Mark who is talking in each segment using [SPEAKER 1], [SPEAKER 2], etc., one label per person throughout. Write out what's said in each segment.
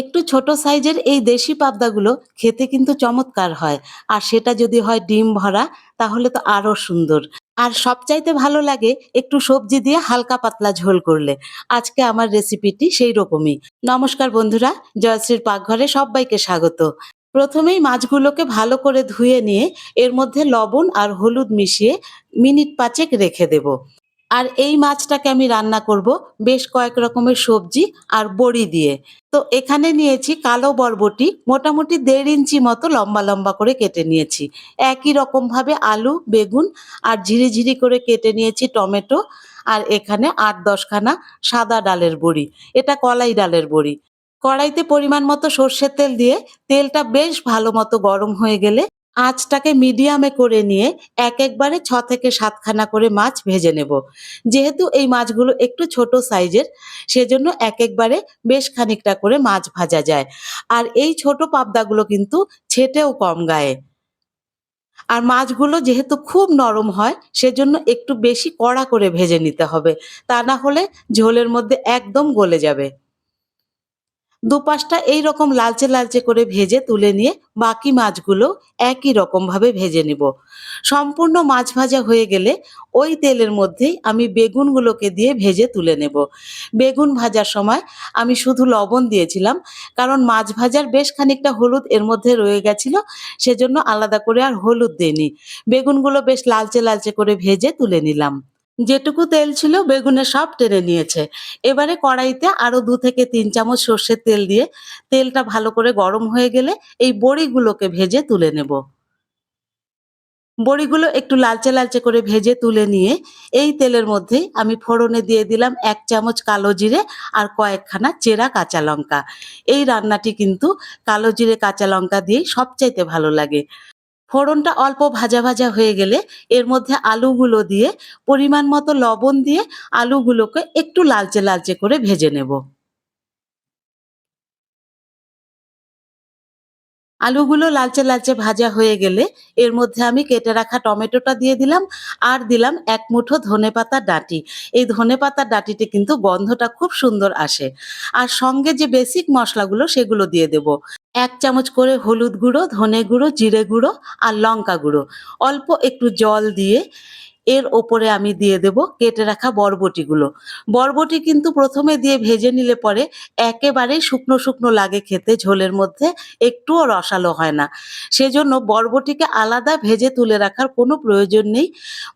[SPEAKER 1] একটু ছোট সাইজের এই দেশি পাবদাগুলো খেতে কিন্তু চমৎকার হয়। আর সেটা যদি হয় ডিম ভরা, তাহলে তো আরও সুন্দর। আর সবচাইতে ভালো লাগে একটু সবজি দিয়ে হালকা পাতলা ঝোল করলে। আজকে আমার রেসিপিটি সেই রকমই নমস্কার বন্ধুরা, জয়শ্রীর পাকঘরে সবাইকে স্বাগত। প্রথমেই মাছগুলোকে ভালো করে ধুয়ে নিয়ে এর মধ্যে লবণ আর হলুদ মিশিয়ে মিনিট পাঁচেক রেখে দেব। আর এই মাছটাকে আমি রান্না করব বেশ কয়েক রকমের সবজি আর বড়ি দিয়ে। তো এখানে নিয়েছি কালো বরবটি, মোটামুটি দেড় ইঞ্চি মতো লম্বা লম্বা করে কেটে নিয়েছি। একই রকম ভাবে আলু, বেগুন আর ঝিরিঝিরি করে কেটে নিয়েছি টমেটো আর এখানে আট দশখানা সাদা ডালের বড়ি। এটা কলাই ডালের বড়ি। কড়াইতে পরিমাণ মতো সর্ষের তেল দিয়ে তেলটা বেশ ভালো মতো গরম হয়ে গেলে আঁচটাকে মিডিয়ামে করে নিয়ে এক একবারে ছ থেকে সাতখানা করে মাছ ভেজে নেব। যেহেতু এই মাছগুলো একটু ছোট সাইজের, সেজন্য এক একবারে বেশ খানিকটা করে মাছ ভাজা যায়। আর এই ছোট পাবদাগুলো কিন্তু ছেটেও কম গায়ে। আর মাছগুলো যেহেতু খুব নরম হয়, সেজন্য একটু বেশি কড়া করে ভেজে নিতে হবে। তা না হলে ঝোলের মধ্যে একদম গলে যাবে। দুপাশটা এই রকম লালচে লালচে করে ভেজে তুলে নিয়ে বাকি মাছগুলো একই রকম ভাবে ভেজে নিব। সম্পূর্ণ মাছ ভাজা হয়ে গেলে ওই তেলের মধ্যেই আমি বেগুনগুলোকে দিয়ে ভেজে তুলে নেব। বেগুন ভাজার সময় আমি শুধু লবণ দিয়েছিলাম, কারণ মাছ ভাজার বেশ খানিকটা হলুদ এর মধ্যে রয়ে গেছিল, সেজন্য আলাদা করে আর হলুদ দিইনি। বেগুনগুলো বেশ লালচে লালচে করে ভেজে তুলে নিলাম। যেটুকু তেল ছিল বেগুনে সব টেনে নিয়েছে। এবারে কড়াইতে আরও দু থেকে তিন চামচ সর্ষের তেল দিয়ে তেলটা ভালো করে গরম হয়ে গেলে এই বড়িগুলোকে ভেজে তুলে নেব। বড়িগুলো একটু লালচে লালচে করে ভেজে তুলে নিয়ে এই তেলের মধ্যেই আমি ফোড়নে দিয়ে দিলাম এক চামচ কালো জিরে আর কয়েকখানা চেরা কাঁচা লঙ্কা। এই রান্নাটি কিন্তু কালো জিরে কাঁচা লঙ্কা দিয়েই সবচাইতে ভালো লাগে। ফোড়নটা অল্প ভাজা ভাজা হয়ে গেলে এর মধ্যে আলুগুলো দিয়ে পরিমাণ মতো লবণ দিয়ে আলুগুলোকে একটু লালচে লালচে করে ভেজে নেব। আলুগুলো লালচে লালচে ভাজা হয়ে গেলে এর মধ্যে আমি কেটে রাখা টমেটোটা দিয়ে দিলাম আর দিলাম এক মুঠো ধনে পাতার ডাঁটি। এই ধনে পাতার ডাঁটিতে কিন্তু গন্ধটা খুব সুন্দর আসে। আর সঙ্গে যে বেসিক মশলাগুলো সেগুলো দিয়ে দেব। এক চামচ করে হলুদ গুঁড়ো, ধনে গুঁড়ো, জিরে গুঁড়ো আর লঙ্কা গুঁড়ো। অল্প একটু জল দিয়ে এর ওপরে আমি দিয়ে দেব কেটে রাখা বরবটিগুলো। বরবটি কিন্তু প্রথমে দিয়ে ভেজে নিলে পরে একেবারেই শুকনো শুকনো লাগে খেতে, ঝোলের মধ্যে একটুও রসালো হয় না। সেজন্য বরবটিকে আলাদা ভেজে তুলে রাখার কোনো প্রয়োজন নেই।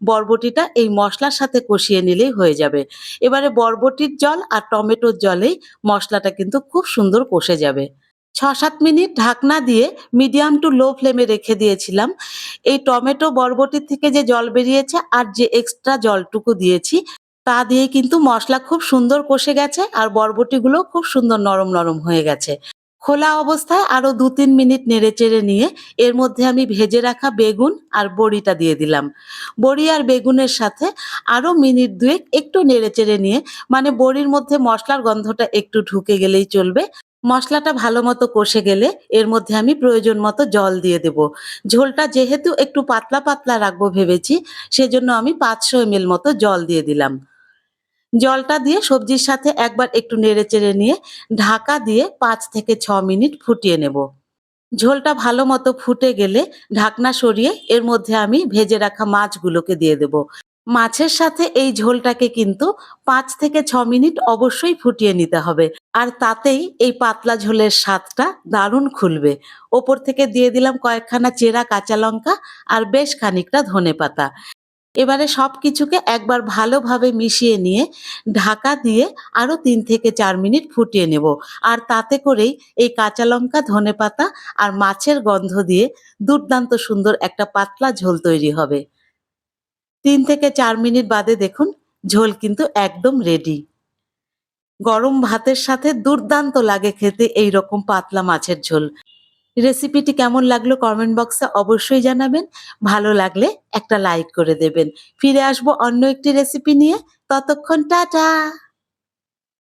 [SPEAKER 1] বরবটিটা এই মশলার সাথে কষিয়ে নিলেই হয়ে যাবে। এবারে বরবটির জল আর টমেটোর জলেই মশলাটা কিন্তু খুব সুন্দর কষে যাবে। ছ সাত মিনিট ঢাকনা দিয়ে মিডিয়াম টু লো ফ্লেমে রেখে দিয়েছিলাম। এই টমেটো বরবটির থেকে যে জল বেরিয়েছে আর যে এক্সট্রা জলটুকু দিয়েছি, তা দিয়ে কিন্তু মশলা খুব সুন্দর কষে গেছে আর বরবটিগুলো খুব সুন্দর নরম নরম হয়ে গেছে। খোলা অবস্থায় আরও দু তিন মিনিট নেড়ে চেড়ে নিয়ে এর মধ্যে আমি ভেজে রাখা বেগুন আর বড়িটা দিয়ে দিলাম। বড়ি আর বেগুনের সাথে আরও মিনিট দুয়েক একটু নেড়ে চেড়ে নিয়ে মানে বড়ির মধ্যে মশলার গন্ধটা একটু ঢুকে গেলেই চলবে। মশলাটা ভালো মতো কষে গেলে এর মধ্যে আমি প্রয়োজন মতো জল দিয়ে দেব। ঝোলটা যেহেতু একটু পাতলা পাতলা রাখব ভেবেছি, সেজন্য আমি পাঁচশো এমএল মতো জল দিয়ে দিলাম। জলটা দিয়ে সবজির সাথে একবার একটু নেড়ে চেড়ে নিয়ে ঢাকা দিয়ে পাঁচ থেকে ছ মিনিট ফুটিয়ে নেব। ঝোলটা ভালো মতো ফুটে গেলে ঢাকনা সরিয়ে এর মধ্যে আমি ভেজে রাখা মাছগুলোকে দিয়ে দেব। মাছের সাথে এই ঝোলটাকে কিন্তু পাঁচ থেকে ছ মিনিট অবশ্যই ফুটিয়ে নিতে হবে। আর তাতেই এই পাতলা ঝোলের স্বাদটা দারুণ খুলবে। ওপর থেকে দিয়ে দিলাম কয়েকখানা চেরা কাঁচা লঙ্কা আর বেশ খানিকটা ধনে পাতা। এবারে সব কিছুকে একবার ভালোভাবে মিশিয়ে নিয়ে ঢাকা দিয়ে আরও তিন থেকে চার মিনিট ফুটিয়ে নেব। আর তাতে করেই এই কাঁচা লঙ্কা, ধনে পাতা আর মাছের গন্ধ দিয়ে দুর্দান্ত সুন্দর একটা পাতলা ঝোল তৈরি হবে। তিন থেকে চার মিনিট বাদে দেখুন, ঝোল কিন্তু একদম রেডি গরম ভাতের সাথে দুর্দান্ত লাগে খেতে এই রকম পাতলা মাছের ঝোল। রেসিপিটি কেমন লাগল কমেন্ট বক্সে অবশ্যই জানাবেন। ভালো লাগলে একটা লাইক করে দেবেন। ফিরে আসব অন্য একটি রেসিপি নিয়ে। ততক্ষণ টাটা!